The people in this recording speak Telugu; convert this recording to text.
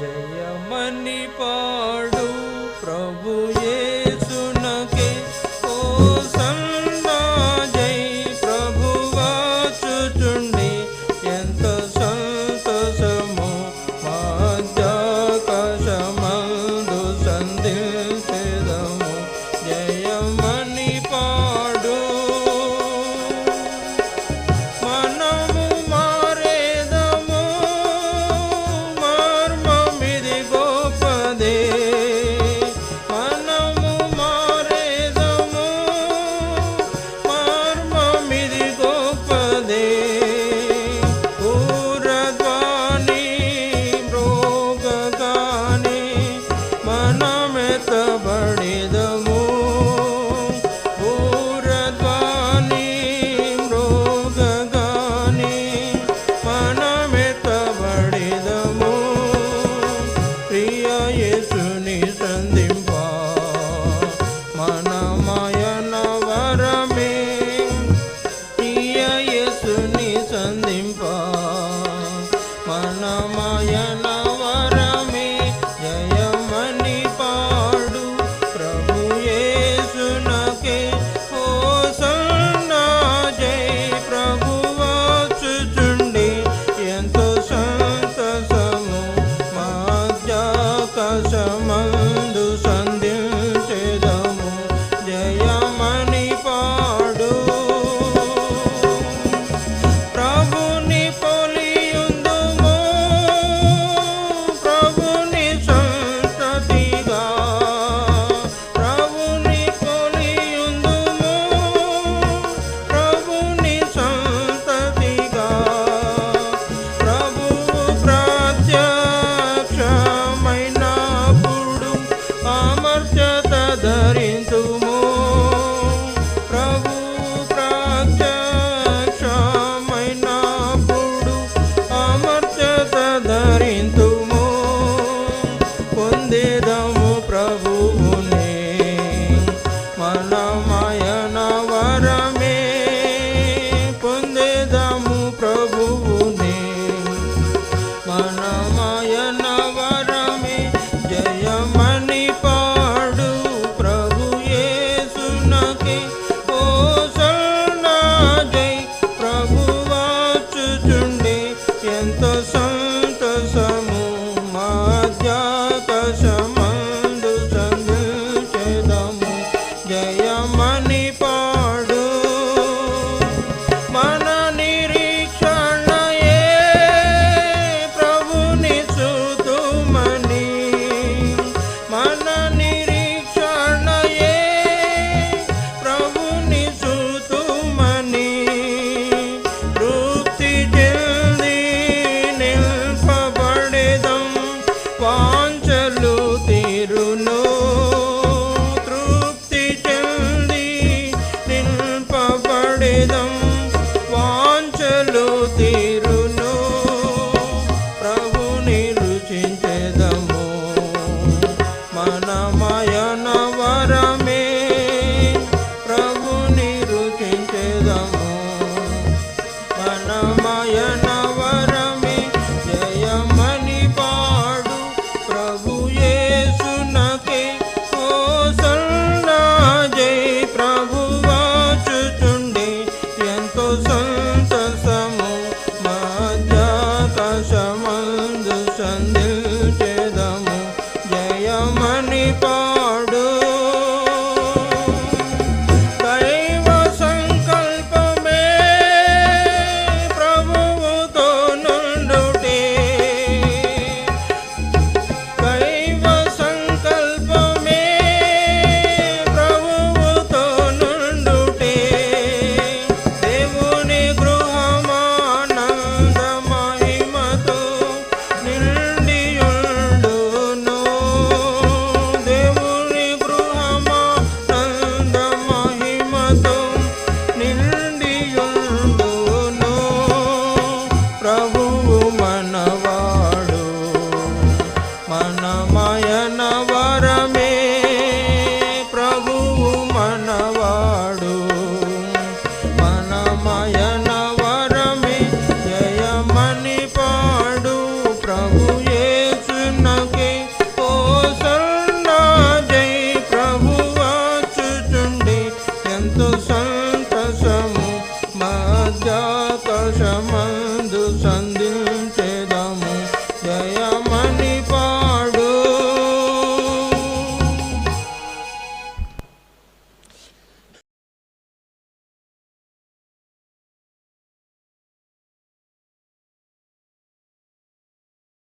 जय मणिपा one. यय मणि భేదం వాంచలు తీరును ప్రభుని రుచించెదము. మనమయనం Aman सशम